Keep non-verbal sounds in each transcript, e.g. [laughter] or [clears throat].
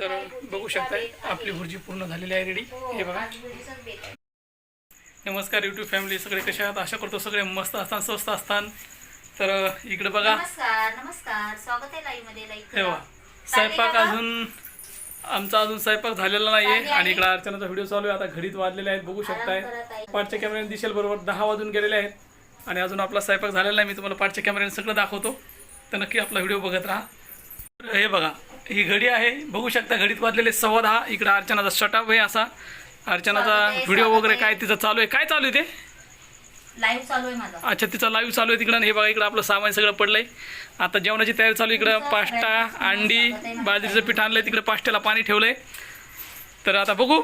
तर बघू शकताय आपली भुर्जी पूर्ण झालेली आहे रेडी हे बघा. नमस्कार यूट्यूब फॅमिली सगळे कसे आहात? आशा करतो सगळे मस्त असतात स्वस्त असतात तर इकडे बघा. नमस्कार नमस्कार. स्वागत आहे लाईव्हमध्ये हे स्वयंपाक अजून आमचा अजून स्वयंपाक झालेला नाहीये. आणि इकडे अर्चनाचा व्हिडिओ चालू आहे. आता घडीत वाजलेले आहेत बघू शकताय. पाठच्या कॅमेऱ्याने दिसेल बरोबर दहा वाजून गेलेले आहेत. आणि अजून आपला स्वयंपाक झालेला नाही. मी तुम्हाला पाठच्या कॅमेऱ्याने सगळं दाखवतो. तर नक्की आपला व्हिडिओ बघत राहा. हे बघा. ही घडी आहे. बघू शकता घडीत वाजलेले सव्वा दहा. इकडे अर्चनाचा शटअप आहे असा. अर्चनाचा व्हिडिओ वगैरे. काय तिचं चालू आहे? काय चालू आहे ते? लाईव्ह चालू आहे माझा. अच्छा तिचा लाईव्ह चालू आहे तिकडं हे बघा इकडं आपलं सामान सगळं पडलंय. आता जेवणाची तयारी चालू इकडं. पास्ता अंडी बाजरीचं पीठ आणलंय तिकडे पास्त्याला पाणी ठेवलंय. तर आता बघू.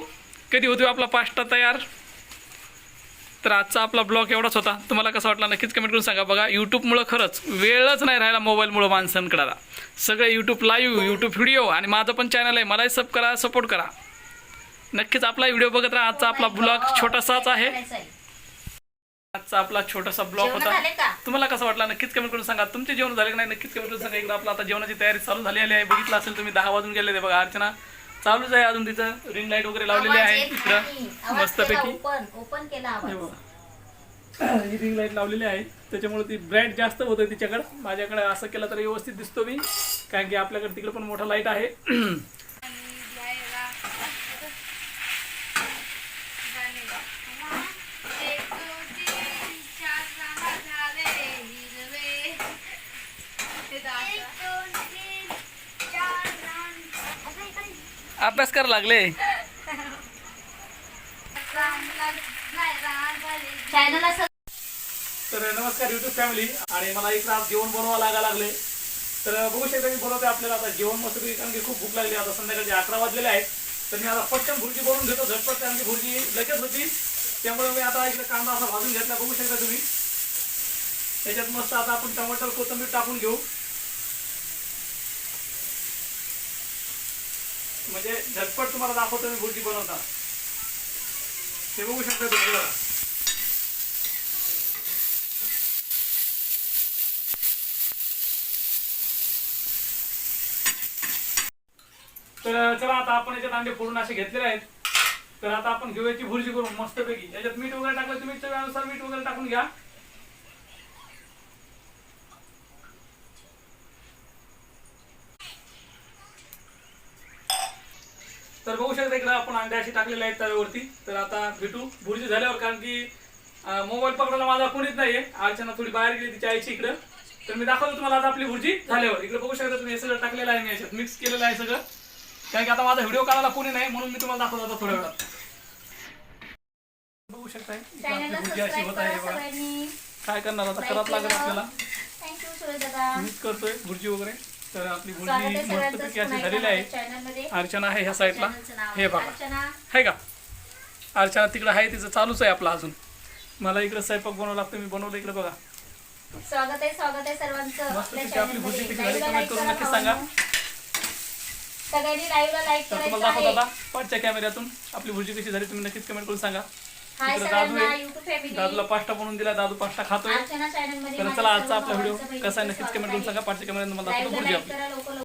कधी होतो आपला पास्ता तयार? तर आजचा आपला ब्लॉग एवढाच होता. तुम्हाला कसं वाटला नक्कीच कमेंट करून सांगा. बघा यूट्यूबमुळं खरंच वेळच नाही राहिला मोबाईलमुळं माणसांकडाला. सगळे यूट्यूब लाईव्ह यूट्यूब व्हिडिओ आणि माझं पण चॅनल आहे. मलाही सब करा सपोर्ट करा. नक्कीच आपला व्हिडिओ बघत राहा. आजचा आपला ब्लॉग छोटासाच आहे. आजचा आपला छोटासा ब्लॉग होता. तुम्हाला कसं वाटलं? नक्कीच कमेंट करून सांगा. तुमचे जेवण झाले की नाही? नक्कीच कमेंट करून सांगा. इकडे आपलं आता जेवणाची तयारी चालू झालेली आहे. बघितलं असेल तुम्ही दहा वाजून गेले ते बघा अर्चना चालूच आहे अजून तिचं रिंग लाइट वगैरे लावलेली आहे इकडं. मस्तपैकी. ओपन ओपन केला हे. [clears throat] ही रिंग लाइट लावलेली आहे. त्याच्यामुळे ती ब्राईट जास्त होतं तिच्याकडं. माझ्याकडे असं केलं तर व्यवस्थित दिसतो मी. कारण की आपल्याकडे तिकडे पण मोठा लाइट आहे. [clears throat] अभ्यास करायला लागले. तर नमस्कार युट्यूब फॅमिली आणि मला इकडं आज जेवण बनवावं लागा लागले. तर बघू शकता मी बनवते आपल्याला आता जेवण मस्त कारण की खूप भूक लागली. आता संध्याकाळचे अकरा वाजलेले आहेत. तर मी आता पटकन भुर्जी बनवून घेतो. झटपट कारण की भुर्जी लगेच होती. त्यामुळे मी आता इकडे कांदा असा भाजून घेतला. बघू शकता तुम्ही. त्याच्यात मस्त आता आपण टमाटर कोथिंबीर टाकून घेऊ. म्हणजे झटपट तुम्हाला दाखवतो मी भुर्जी बनवता. ते बघू शकता तुम्ही बघा. तर चला आता आपण याच्यात अंडे फोडून असे घेतलेले आहेत. तर आता आपण घेऊयाची भुर्जी करून मस्तपैकी. याच्यात मीठ वगैरे टाकलं तुम्ही चव्यानुसार मीठ वगैरे टाकून घ्या. इकडे आपण अंडे असे टाकलेले आहेत तव्यावरती. तर आता भेटू. भुर्जी झाल्यावर कारण की मोबाईल पकडायला माझा कोणीच नाहीये. अर्चना थोडी बाहेर गेली तिच्या आईची इकडं. तर मी दाखवतो तुम्हाला आता आपली भुर्जी झाल्यावर. इकडे बघू शकता तुम्ही हे सगळं टाकलेलं आहे मी याच्यात. मिक्स केलेलं आहे सगळं. कारण की आता माझा व्हिडिओ काढायला कोणी नाही म्हणून मी तुम्हाला दाखवतो आता थोड्या वेळात. बघू शकताय. भुर्जी अशी होत आहे बघा. काय करणार आता? करावं लागेल. आपल्याला. मीच करतोय भुर्जी वगैरे. तर आपली भुर्जी मस्तपैकी अशी झालेली आहे. अर्चना आहे ह्या साईडला हे बघा. अर्चना. आहे का? अर्चना तिकडे आहे तिचं चालूच आहे आपला अजून. मला इकडे स्वयंपाक बनवावं लागतं मी बनवलं इकडे बघा. स्वागत आहे स्वागत आहे सर्वांचं आपली भुर्जी लाईव्हला कमेंट करून करा नक्की सांगा. सगळ्यांनी लाईव्हला लाईक तुम्हाला दाखवतो आता पाठच्या कॅमेऱ्यातून आपली भुर्जी कशी झाली तुम्ही नक्कीच कमेंट करून सांगा. हाय दादू सगळ्यांना आहे. युट्यूब फॅमिली दादूला पास्ता बनवून दिला दादू पास्ता खातोय. अर्चना तर चला आजचा आपला व्हिडिओ कसा आहे नक्कीच कमेंट करून सांगा. पाठच्या कॅमेऱ्यातून मला. दाखवतो. आपली करा लवकर.